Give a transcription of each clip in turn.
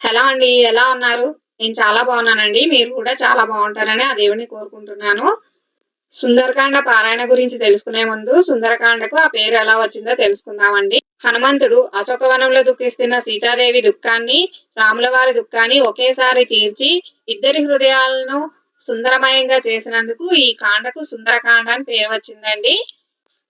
Hello అండి ఎలా ఉన్నారు? నేను చాలా బాగున్నానండి. మీరు కూడా చాలా బాగుంటారని ఆ దేవుని కోరుకుంటున్నాను. సుందరకాండ పారాయణ గురించి తెలుసుకునే ముందు సుందరకాండకు ఆ పేరు ఎలా వచ్చిందో తెలుసుకుందామండి. హనుమంతుడు అశోకవనంలో దుఃఖిస్తున్న సీతాదేవి దుఃఖాన్ని రాముల వారి దుఃఖాన్ని ఒకేసారి తీర్చి ఇద్దరి హృదయాలను సుందరమయంగా చేసినందుకు ఈ కాండకు సుందరకాండ అని పేరు వచ్చిందండి.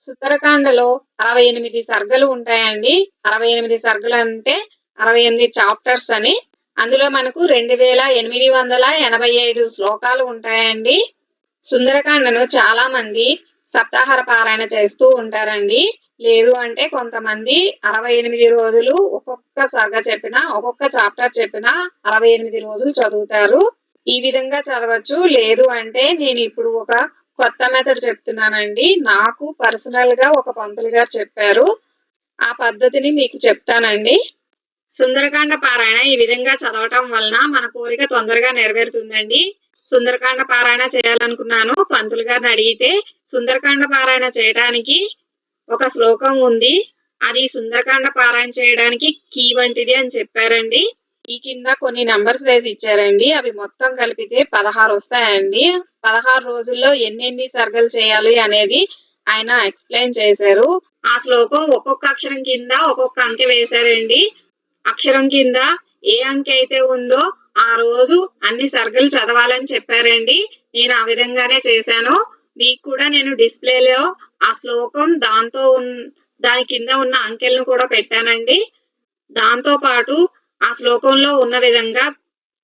సుందరకాండలో అరవై ఎనిమిది సర్గలు ఉంటాయండి. అరవై ఎనిమిది సర్గలు అంటే అరవై ఎనిమిది చాప్టర్స్ అని. అందులో మనకు రెండు వేల ఎనిమిది వందల ఎనభై ఐదు శ్లోకాలు ఉంటాయండి. సుందరకాండను చాలా మంది సప్తాహార పారాయణ చేస్తూ ఉంటారండి. లేదు అంటే కొంతమంది అరవై ఎనిమిది రోజులు ఒక్కొక్క సర్గ చెప్పిన ఒక్కొక్క చాప్టర్ చెప్పిన అరవై ఎనిమిది రోజులు చదువుతారు. ఈ విధంగా చదవచ్చు. లేదు అంటే నేను ఇప్పుడు ఒక కొత్త మెథడ్ చెప్తున్నానండి. నాకు పర్సనల్గా ఒక పంతులు గారు చెప్పారు. ఆ పద్ధతిని మీకు చెప్తానండి. సుందరకాండ పారాయణ ఈ విధంగా చదవటం వలన మన కోరిక తొందరగా నెరవేరుతుందండి. సుందరకాండ పారాయణ చేయాలనుకున్నాను. పంతులు గారిని అడిగితే సుందరకాండ పారాయణ చేయడానికి ఒక శ్లోకం ఉంది. అది సుందరకాండ పారాయణ చేయడానికి కీ వంటిది అని చెప్పారండి. ఈ కింద కొన్ని నంబర్స్ వేసి ఇచ్చారండి. అవి మొత్తం కలిపితే పదహారు వస్తాయండి. పదహారు రోజుల్లో ఎన్నెన్ని సర్గలు చేయాలి అనేది ఆయన ఎక్స్ప్లెయిన్ చేశారు. ఆ శ్లోకం ఒక్కొక్క అక్షరం కింద ఒక్కొక్క అంకె వేశారండి. అక్షరం కింద ఏ అంకె అయితే ఉందో ఆ రోజు అన్ని సర్గలు చదవాలని చెప్పారండి. నేను ఆ విధంగానే చేశాను. మీకు కూడా నేను డిస్ప్లేలో ఆ శ్లోకం దాంతో ఉన్- దాని కింద ఉన్న అంకెలను కూడా పెట్టానండి. దాంతో పాటు ఆ శ్లోకంలో ఉన్న విధంగా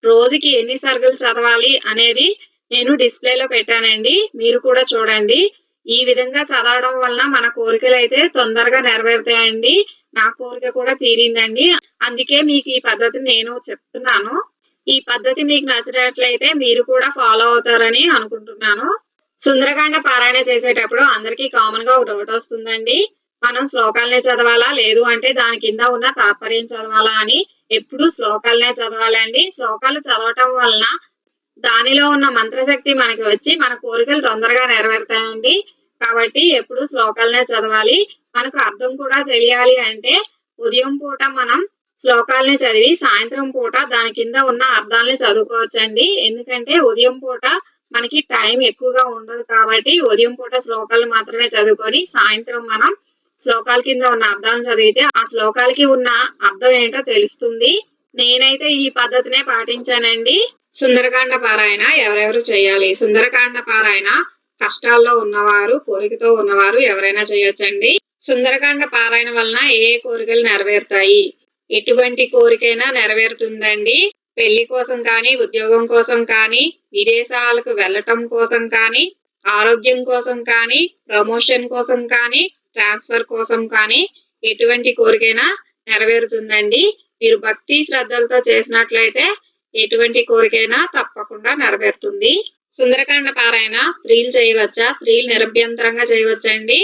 రోజుకి ఎన్ని సర్గలు చదవాలి అనేది నేను డిస్ప్లేలో పెట్టానండి. మీరు కూడా చూడండి. ఈ విధంగా చదవడం వలన మన కోరికలు అయితే తొందరగా నెరవేరుతాయండి. నా కోరిక కూడా తీరిందండి. అందుకే మీకు ఈ పద్ధతిని నేను చెప్తున్నాను. ఈ పద్ధతి మీకు నచ్చినట్లయితే మీరు కూడా ఫాలో అవుతారని అనుకుంటున్నాను. సుందరకాండ పారాయణ చేసేటప్పుడు అందరికీ కామన్గా ఒక డౌట్ వస్తుందండి. మనం శ్లోకాలనే చదవాలా? లేదు అంటే దాని కింద ఉన్న తాత్పర్యం చదవాలా అని ఎప్పుడు శ్లోకాలనే చదవాలండి. శ్లోకాలు చదవటం వలన దానిలో ఉన్న మంత్రశక్తి మనకి వచ్చి మన కోరికలు తొందరగా నెరవేరుతాయండి. కాబట్టి ఎప్పుడు శ్లోకాలనే చదవాలి. మనకు అర్థం కూడా తెలియాలి అంటే ఉదయం పూట మనం శ్లోకాలని చదివి సాయంత్రం పూట దాని కింద ఉన్న అర్థాలని చదువుకోవచ్చండి. ఎందుకంటే ఉదయం పూట మనకి టైం ఎక్కువగా ఉండదు కాబట్టి ఉదయం పూట శ్లోకాలు మాత్రమే చదువుకొని సాయంత్రం మనం శ్లోకాల కింద ఉన్న అర్థాలను చదివితే ఆ శ్లోకాలకి ఉన్న అర్థం ఏంటో తెలుస్తుంది. నేనైతే ఈ పద్ధతినే పాటించానండి. సుందరకాండ పారాయణ ఎవరెవరు చేయాలి? సుందరకాండ పారాయణ కష్టాల్లో ఉన్నవారు కోరికతో ఉన్నవారు ఎవరైనా చేయొచ్చండి. సుందరకాండ పారాయణ వలన ఏ ఏ కోరికలు నెరవేరుతాయి? ఎటువంటి కోరికైనా నెరవేరుతుందండి. పెళ్ళి కోసం కానీ ఉద్యోగం కోసం కానీ విదేశాలకు వెళ్ళటం కోసం కానీ ఆరోగ్యం కోసం కానీ ప్రమోషన్ కోసం కానీ ట్రాన్స్ఫర్ కోసం కానీ ఎటువంటి కోరికైనా నెరవేరుతుందండి. మీరు భక్తి శ్రద్ధలతో చేసినట్లయితే ఎటువంటి కోరికైనా తప్పకుండా నెరవేరుతుంది. సుందరకాండ పారాయణ స్త్రీలు చేయవచ్చా? స్త్రీలు నిరభ్యంతరంగా చేయవచ్చండి.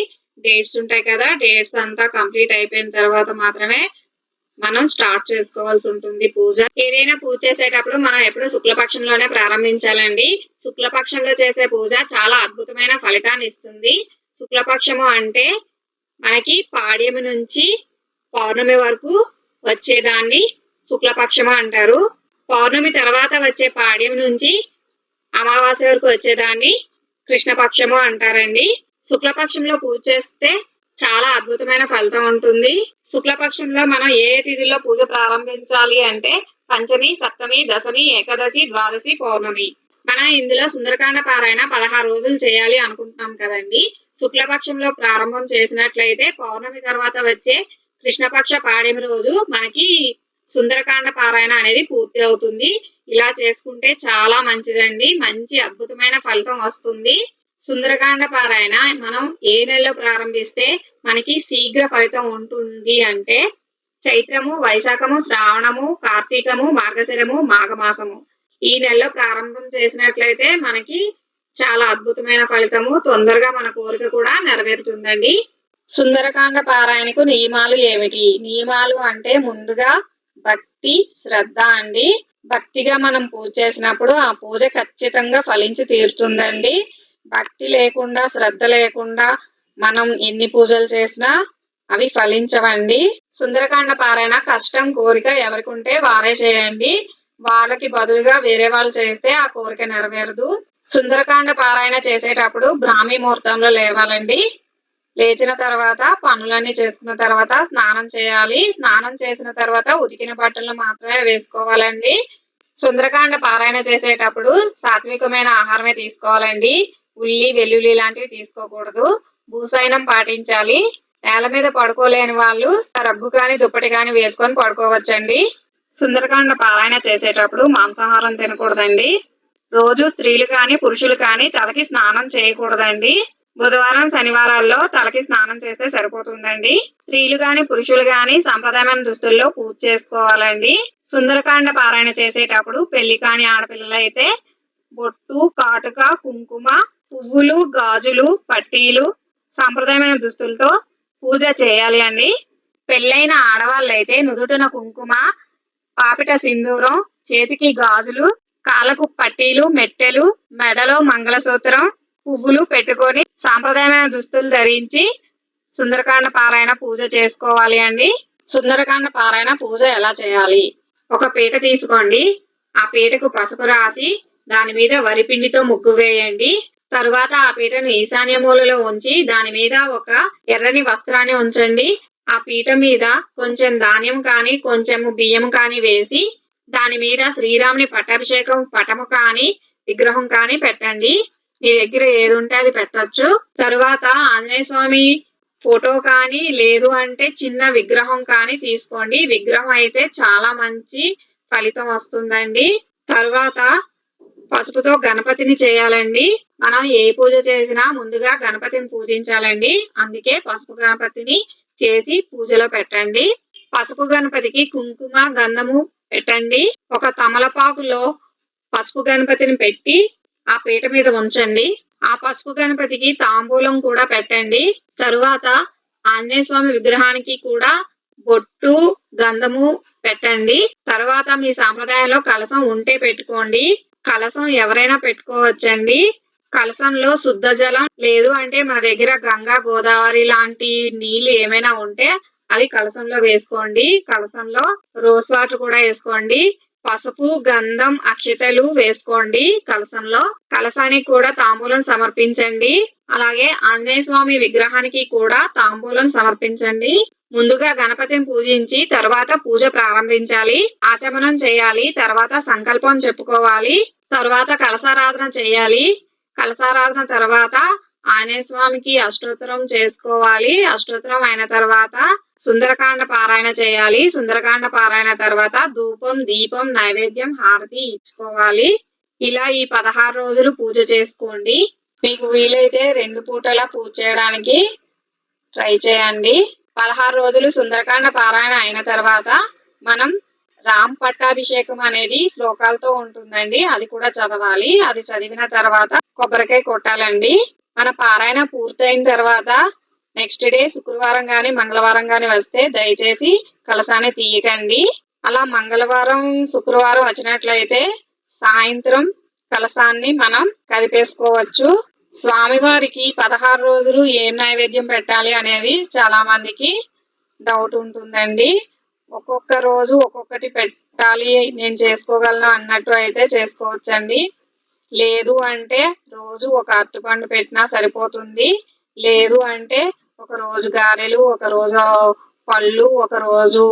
డేట్స్ ఉంటాయి కదా డేట్స్ అంతా కంప్లీట్ అయిపోయిన తర్వాత మాత్రమే మనం స్టార్ట్ చేసుకోవాల్సి ఉంటుంది పూజ. ఏదైనా పూజ చేసేటప్పుడు మనం ఎప్పుడు శుక్లపక్షంలోనే ప్రారంభించాలండి. శుక్లపక్షంలో చేసే పూజ చాలా అద్భుతమైన ఫలితాన్ని ఇస్తుంది. శుక్లపక్షము అంటే మనకి పాడ్యమి నుంచి పౌర్ణమి వరకు వచ్చేదాన్ని శుక్లపక్షమ అంటారు. పౌర్ణమి తర్వాత వచ్చే పాడ్యం నుంచి అమావాస్య వరకు వచ్చేదాన్ని కృష్ణపక్షము అంటారండి. శుక్లపక్షంలో పూజ చేస్తే చాలా అద్భుతమైన ఫలితం ఉంటుంది. శుక్లపక్షంలో మనం ఏ ఏ తిథిలో పూజ ప్రారంభించాలి అంటే పంచమి సప్తమి దశమి ఏకాదశి ద్వాదశి పౌర్ణమి. మనం ఇందులో సుందరకాండ పారాయణ పదహారు రోజులు చేయాలి అనుకుంటున్నాం కదండి. శుక్లపక్షంలో ప్రారంభం చేసినట్లయితే పౌర్ణమి తర్వాత వచ్చే కృష్ణపక్ష పాడ్యమి రోజు మనకి సుందరకాండ పారాయణ అనేది పూర్తి అవుతుంది. ఇలా చేసుకుంటే చాలా మంచిదండి. మంచి అద్భుతమైన ఫలితం వస్తుంది. సుందరకాండ పారాయణ మనం ఏ నెలలో ప్రారంభిస్తే మనకి శీఘ్ర ఫలితం ఉంటుంది అంటే చైత్రము వైశాఖము శ్రావణము కార్తీకము మార్గశిరము మాఘమాసము. ఈ నెలలో ప్రారంభం చేసినట్లయితే మనకి చాలా అద్భుతమైన ఫలితము. తొందరగా మన కోరిక కూడా నెరవేరుతుందండి. సుందరకాండ పారాయణకు నియమాలు ఏమిటి? నియమాలు అంటే ముందుగా భక్తి శ్రద్ధ అండి. భక్తిగా మనం పూజ చేసినప్పుడు ఆ పూజ ఖచ్చితంగా ఫలించి తీరుతుందండి. భక్తి లేకుండా శ్రద్ధ లేకుండా మనం ఎన్ని పూజలు చేసినా అవి ఫలించవండి. సుందరకాండ పారాయణ కష్టం కోరిక ఎవరికి ఉంటే వారే చేయండి. వాళ్ళకి బదులుగా వేరే వాళ్ళు చేస్తే ఆ కోరిక నెరవేరదు. సుందరకాండ పారాయణ చేసేటప్పుడు బ్రాహ్మీ ముహూర్తంలో లేవాలండి. లేచిన తర్వాత పనులన్నీ చేసుకున్న తర్వాత స్నానం చేయాలి. స్నానం చేసిన తర్వాత ఉతికిన బట్టలు మాత్రమే వేసుకోవాలండి. సుందరకాండ పారాయణ చేసేటప్పుడు సాత్వికమైన ఆహారమే తీసుకోవాలండి. ఉల్లి వెల్లుల్లి లాంటివి తీసుకోకూడదు. భూసైనం పాటించాలి. నేల మీద పడుకోలేని వాళ్ళు రగ్గు కాని దుప్పటి కాని వేసుకొని పడుకోవచ్చండి. సుందరకాండ పారాయణ చేసేటప్పుడు మాంసాహారం తినకూడదండి. రోజు స్త్రీలు కాని పురుషులు కాని తలకి స్నానం చేయకూడదండి. బుధవారం శనివారాల్లో తలకి స్నానం చేస్తే సరిపోతుందండి. స్త్రీలు గాని పురుషులు గాని సంప్రదాయమైన దుస్తుల్లో పూజ చేసుకోవాలండి. సుందరకాండ పారాయణ చేసేటప్పుడు పెళ్ళి కాని ఆడపిల్లలు అయితే బొట్టు కాటుక కుంకుమ పువ్వులు గాజులు పట్టీలు సాంప్రదాయమైన దుస్తులతో పూజ చేయాలి అండి. పెళ్ళైన ఆడవాళ్ళైతే నుదుటిన కుంకుమ పాపిట సింధూరం చేతికి గాజులు కాళ్ళకు పట్టీలు మెట్టెలు మెడలో మంగళసూత్రం పువ్వులు పెట్టుకొని సాంప్రదాయమైన దుస్తులు ధరించి సుందరకాండ పారాయణ పూజ చేసుకోవాలి అండి. సుందరకాండ పారాయణ పూజ ఎలా చేయాలి? ఒక పీట తీసుకోండి. ఆ పీటకు పసుపు రాసి దాని మీద వరిపిండితో ముగ్గు వేయండి. తరువాత ఆ పీటను ఈశాన్య మూలలో ఉంచి దాని మీద ఒక ఎర్రని వస్త్రాన్ని ఉంచండి. ఆ పీట మీద కొంచెం ధాన్యం కానీ కొంచెం బియ్యం కానీ వేసి దాని మీద శ్రీరాముని పట్టాభిషేకం పటము కాని విగ్రహం కాని పెట్టండి. మీ దగ్గర ఏది ఉంటే అది పెట్టొచ్చు. తరువాత ఆంజనేయ స్వామి ఫోటో కానీ లేదు అంటే చిన్న విగ్రహం కానీ తీసుకోండి. విగ్రహం అయితే చాలా మంచి ఫలితం వస్తుందండి. తర్వాత పసుపుతో గణపతిని చేయాలండి. మనం ఏ పూజ చేసినా ముందుగా గణపతిని పూజించాలండి. అందుకే పసుపు గణపతిని చేసి పూజలో పెట్టండి. పసుపు గణపతికి కుంకుమ గంధము పెట్టండి. ఒక తమలపాకులో పసుపు గణపతిని పెట్టి ఆ పీట మీద ఉంచండి. ఆ పసుపు గణపతికి తాంబూలం కూడా పెట్టండి. తరువాత ఆంజనేయ స్వామి విగ్రహానికి కూడా బొట్టు గంధము పెట్టండి. తర్వాత మీ సాంప్రదాయంలో కలసం ఉంటే పెట్టుకోండి. కలసం ఎవరైనా పెట్టుకోవచ్చండి. కలసంలో శుద్ధ జలం లేదు అంటే మన దగ్గర గంగా గోదావరి లాంటి నీళ్ళు ఏమైనా ఉంటే అవి కలసంలో వేసుకోండి. కలసంలో రోజ్ వాటర్ కూడా వేసుకోండి. పసుపు గంధం అక్షతలు వేసుకోండి కలసంలో. కలసానికి కూడా తాంబూలం సమర్పించండి. అలాగే ఆంజనేయ స్వామి విగ్రహానికి కూడా తాంబూలం సమర్పించండి. ముందుగా గణపతిని పూజించి తర్వాత పూజ ప్రారంభించాలి. ఆచమనం చేయాలి. తర్వాత సంకల్పం చెప్పుకోవాలి. తర్వాత కలసారాధన చేయాలి. కలసారాధన తర్వాత ఆంజనేయ స్వామికి అష్టోత్తరం చేసుకోవాలి. అష్టోత్తరం అయిన తర్వాత సుందరకాండ పారాయణ చేయాలి. సుందరకాండ పారాయణ తర్వాత ధూపం దీపం నైవేద్యం హారతి ఇచ్చుకోవాలి. ఇలా ఈ పదహారు రోజులు పూజ చేసుకోండి. మీకు వీలైతే రెండు పూటలా పూజ చేయడానికి ట్రై చేయండి. పదహారు రోజులు సుందరకాండ పారాయణ అయిన తర్వాత మనం రామ్ పట్టాభిషేకం అనేది శ్లోకాలతో ఉంటుందండి. అది కూడా చదవాలి. అది చదివిన తర్వాత కొబ్బరికాయ కొట్టాలండి. మన పారాయణ పూర్తయిన తర్వాత నెక్స్ట్ డే శుక్రవారం కానీ మంగళవారం కానీ వస్తే దయచేసి కలసాన్ని తీయకండి. అలా మంగళవారం శుక్రవారం వచ్చినట్లయితే సాయంత్రం కలసాన్ని మనం కదిపేసుకోవచ్చు. స్వామివారికి పదహారు రోజులు ఏం నైవేద్యం పెట్టాలి అనేది చాలా మందికి డౌట్ ఉంటుందండి. ఒక్కొక్క రోజు ఒక్కొక్కటి పెట్టాలి నేను చేసుకోగలను అన్నట్టు అయితే చేసుకోవచ్చండి. లేదు అంటే రోజు ఒక అరటిపండు పెట్టినా సరిపోతుంది. లేదు అంటే ఒక రోజు గారెలు ఒక రోజు పళ్ళు ఒక రోజు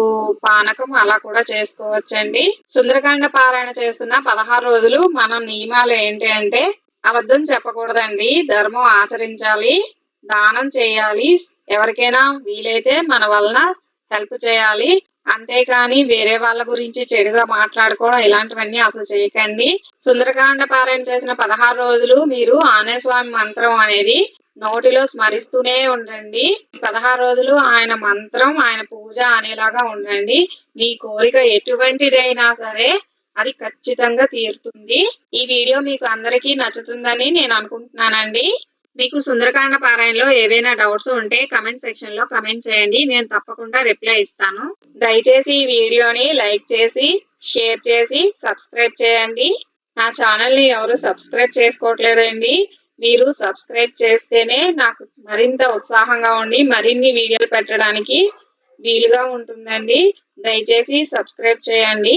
పానకం అలా కూడా చేసుకోవచ్చండి. సుందరకాండ పారాయణ చేస్తున్న పదహారు రోజులు మన నియమాలు ఏంటి అంటే అబద్ధం చెప్పకూడదండి. ధర్మం ఆచరించాలి దానం చేయాలి. ఎవరికైనా వీలైతే మన వలన హెల్ప్ చేయాలి. అంతేకాని వేరే వాళ్ళ గురించి చెడుగా మాట్లాడుకోవడం ఇలాంటివన్నీ అసలు చేయకండి. సుందరకాండ పారాయణ చేసిన పదహారు రోజులు మీరు ఆనేస్వామి స్వామి మంత్రం అనేది నోటిలో స్మరిస్తూనే ఉండండి. పదహారు రోజులు ఆయన మంత్రం ఆయన పూజ అనేలాగా ఉండండి. మీ కోరిక ఎటువంటిదైనా సరే అది ఖచ్చితంగా తీరుతుంది. ఈ వీడియో మీకు అందరికీ నచ్చుతుందని నేను అనుకుంటున్నానండి. మీకు సుందరకాండ పారాయణలో ఏవైనా డౌట్స్ ఉంటే కమెంట్ సెక్షన్లో కమెంట్ చేయండి. నేను తప్పకుండా రిప్లై ఇస్తాను. దయచేసి ఈ వీడియోని లైక్ చేసి షేర్ చేసి సబ్స్క్రైబ్ చేయండి. నా ఛానల్ని ఎవరు సబ్స్క్రైబ్ చేసుకోవట్లేదండి. మీరు సబ్స్క్రైబ్ చేస్తేనే నాకు మరింత ఉత్సాహంగా ఉండి మరిన్ని వీడియోలు పెట్టడానికి వీలుగా ఉంటుందండి. దయచేసి సబ్స్క్రైబ్ చేయండి.